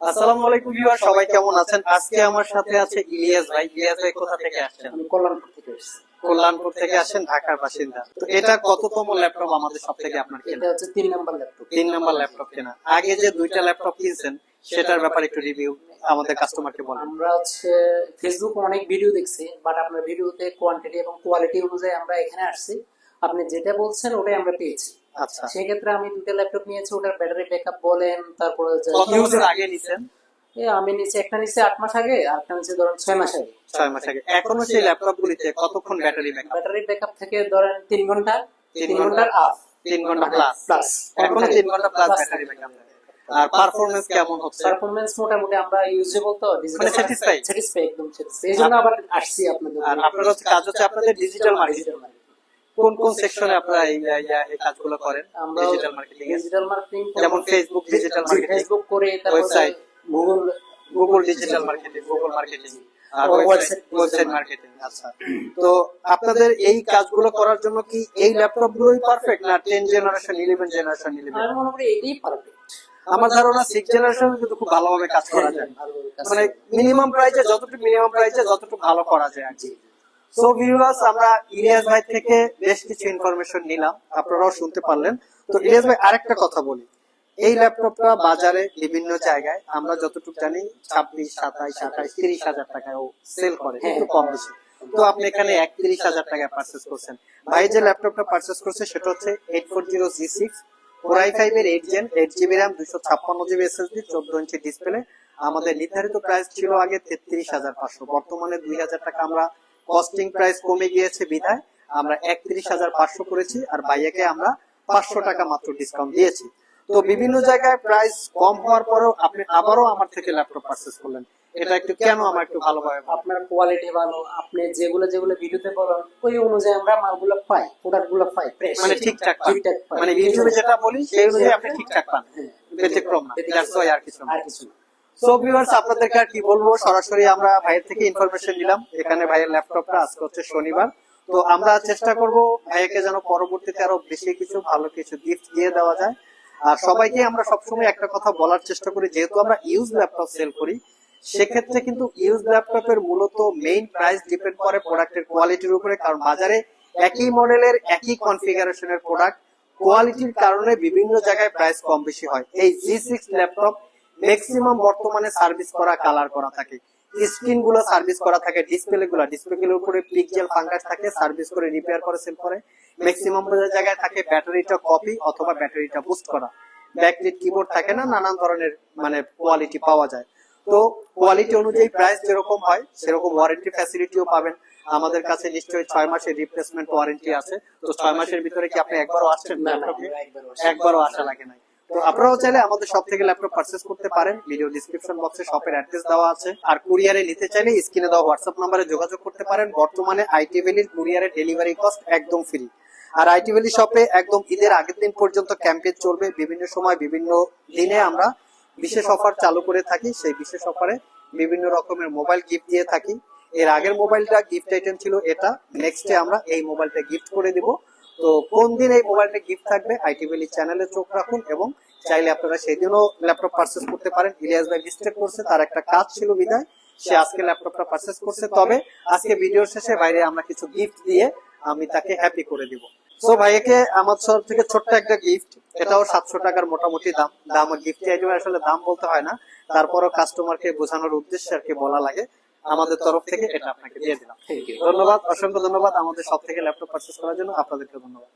আসসালামু আলাইকুম ভিউয়ার সবাই কেমন আছেন? আজকে আমার সাথে আছে ইলিয়াস ভাই। ইলিয়াস ভাই কোথা থেকে আসছেন? আমি কল্যাণপুর থেকে এসেছি কল্যাণপুর থেকে আসেন ঢাকার বাসিন্দা। তো এটা কততম ল্যাপটপ আমাদের সব থেকে আপনার এটা হচ্ছে তিন নাম্বার ল্যাপটপ। তিন নাম্বার ল্যাপটপ কেনা। আগে যে দুইটা ল্যাপটপ কিনছেন সেটার ব্যাপারে একটু রিভিউ আমাদের কাস্টমারকে বলেন। আমরা হচ্ছে ফেসবুক অনেক ভিডিও দেখছি বাট আপনার ভিডিওতে কোয়ান্টিটি এবং কোয়ালিটি অনুযায়ী আমরা এখানে আসছি। আপনি যেটা বলছেন ওটাই আমরা পেয়েছি। আচ্ছা। সেক্ষেত্রে আমি দুটো ল্যাপটপ নিয়েছি ওটার ব্যাটারি ব্যাকআপ বলেন তারপরে আগে নিছেন? এ, আমি নিচে একটা নিচে আট মাস আগে আর একটা নিচে ধরেন ছয় মাস আগে। ছয় মাস আগে। এখনও সেই ল্যাপটপ গুলিতে কতক্ষণ ব্যাটারি ব্যাকআপ ব্যাটারি ব্যাকআপ থেকে ধরেন তিন ঘণ্টা তিন ঘণ্টা। ঘণ্টার আপ তিন ঘণ্টা প্লাস প্লাস এখনও তিন ঘণ্টা প্লাস ব্যাটারি ব্যাকআপ আর পারফরমেন্স কেমন হচ্ছে? পারফরমেন্স মোটামুটি আমরা ইউজেবল তো মানে satisfied? স্যাটিসফাই একদম satisfied। এই জন্য আবার আসছি আপনাদের আর আপনার হচ্ছে কাজ হচ্ছে আপনাদের ডিজিটাল মার্কেটিং কোন কোন সেকশনে আপনারা এই কাজগুলো করেন? ডিজিটাল মার্কেটিং ডিজিটাল মার্কেটিং যেমন ফেসবুক ডিজিটাল মার্কেটিং ফেসবুক করে তারপরে Website. Google Google digital marketing Google marketing আর ওয়েবসাইট ওয়েবসাইট মার্কেটিং আচ্ছা। তো আপনাদের এই কাজগুলো করার জন্য কি এই ল্যাপটপ গুলোই পারফেক্ট না 10 জেনারেশন 11 জেনারেশন 11 আমি মনে করি এটাই পারফেক্ট আমার ধারণা 6 জেনারেশন কিন্তু খুব ভালোভাবে কাজ করা যায়। মানে মিনিমাম প্রাইসে যতটুকু মিনিমাম প্রাইসে যতটুকু ভালো করা যায় আর কি। সো ভিউয়ার্স আমরা ইলিয়াস ভাই থেকে বেশ কিছু ইনফরমেশন নিলাম। আপনারাও শুনতে পারলেন। তো ইলিয়াস ভাই আরেকটা কথা বলি। এই ল্যাপটপটা বাজারে বিভিন্ন জায়গায় আমরা যতটুকু জানি ছাব্বিশ সাতাইশ আঠাইশ তিরিশ হাজার সেল করে একটু কম বেশি। তো আপনি এখানে একত্রিশ হাজার টাকায় পার্চেস করছেন। ভাই যে ল্যাপটপটা পার্চেস করছে সেটা হচ্ছে eight four zero G six four I five এর eight gen eight GB RAM দুশো ছাপ্পান্ন জিবি এসএসডি চোদ্দ ইঞ্চি ডিসপ্লে আমাদের নির্ধারিত প্রাইস ছিল আগে তেত্রিশ হাজার পাঁচশো। বর্তমানে দুই হাজার টাকা আমরা কস্টিং প্রাইস কমে গিয়েছে বিধায় আমরা একত্রিশ হাজার পাঁচশো করেছি আর বাইয়াকে আমরা পাঁচশো টাকা মাত্র ডিসকাউন্ট দিয়েছি। তো বিভিন্ন জায়গায় প্রাইস কম হওয়ার পরেও আপনি আবারও আমার থেকে ল্যাপটপ পারচেস করলেন। এটা একটু কেন আমার একটু ভালোভাবে ভাব আপনার কোয়ালিটি ভালো আপনি যেগুলো যেগুলো ভিডিওতে বলেন ওই অনুযায়ী আমরা মালগুলো পাই প্রোডাক্টগুলো পাই মানে ঠিকঠাক ঠিকঠাক মানে ইউটিউবে যেটা বলি সেই অনুযায়ী আপনি ঠিকঠাক পান। হ্যাঁ। ব্যতিক্রম না। আর কিছু আর কিছু না। সো ইউজ ল্যাপটপ সেক্ষেত্রে মূলত মেইন প্রাইস ডিপেন্ড করে প্রোডাক্টের কোয়ালিটির উপরে। কারণ বাজারে একই মডেলের একই কনফিগারেশনের প্রোডাক্ট কোয়ালিটির কারণে বিভিন্ন জায়গায় প্রাইস কম বেশি হয়। এই জি ল্যাপটপ ম্যাক্সিমাম বর্তমানে সার্ভিস করা কালার করা থাকে। স্ক্রিনগুলো সার্ভিস করা থাকে ডিসপ্লে গুলো। ডিসপ্লে উপরে পিক্সেল ফাঙ্গাস থাকে সার্ভিস করে রিপেয়ার করে সেল করে। ম্যাক্সিমাম জায়গায় থাকে ব্যাটারিটা কপি অথবা ব্যাটারিটা বুস্ট করা। ব্যাকলিট কিবোর্ড থাকে না নানান ধরনের মানে কোয়ালিটি পাওয়া যায়। তো কোয়ালিটি অনুযায়ী প্রাইস যেরকম হয় সেরকম ওয়ারেন্টি ফ্যাসিলিটিও পাবেন। আমাদের কাছে নিশ্চয়ই ছয় মাসের রিপ্লেসমেন্ট ওয়ারেন্টি আছে। তো ছয় মাসের ভিতরে কি আপনি একবারও আসছেন না। একবারও আসা লাগে নাই। তো আপনারাও চাইলে আমাদের সব থেকে ল্যাপটপ পারচেস করতে পারেন। ভিডিও ডিসক্রিপশন বক্সে শপের অ্যাড্রেস দেওয়া আছে। আর কুরিয়ারে নিতে চাইলে স্ক্রিনে দেওয়া হোয়াটসঅ্যাপ নাম্বারে যোগাযোগ করতে পারেন। বর্তমানে আইটি ভ্যালির কুরিয়ারের ডেলিভারি কস্ট একদম ফ্রি আর আইটি ভ্যালি শপে একদম ঈদের আগের দিন পর্যন্ত ক্যাম্পেইন চলবে। বিভিন্ন সময়, বিভিন্ন দিনে আমরা বিশেষ অফার চালু করে থাকি। সেই বিশেষ অফারে বিভিন্ন রকমের মোবাইল গিফট দিয়ে থাকি। এর আগের মোবাইলটা গিফট আইটেম ছিল এটা। নেক্সটে আমরা এই মোবাইলটা গিফট করে দিব। তো কোন দিন এই মোবাইলটা গিফট থাকবে? আইটি ভ্যালি চ্যানেলে চোখ রাখুন এবং চাইলে আপনারা সেদিনও ল্যাপটপ পারচেস করতে পারেন। ইলিয়াস ভাই মিস্টেক করছে, তার একটা কাজ ছিল বিদায় সে আজকে ল্যাপটপটা পারচেস করছে। তবে আজকে ভিডিওর শেষে বাইরে আমরা কিছু গিফট দিয়ে আমি তাকে হ্যাপি করে দিব। সো ভাইকে আমার তরফ থেকে ছোট্ট একটা গিফট এটাও সাতশো টাকার মোটামুটি দাম। দাম গিফট আসলে দাম বলতে হয় না। তারপরও কাস্টমারকে বোঝানোর উদ্দেশ্যে আর কি বলা লাগে। আমাদের তরফ থেকে এটা আপনাকে দিয়ে দিলাম। ধন্যবাদ অসংখ্য ধন্যবাদ আমাদের সব থেকে ল্যাপটপ পারচেস করার জন্য। আপনাদেরকে ধন্যবাদ।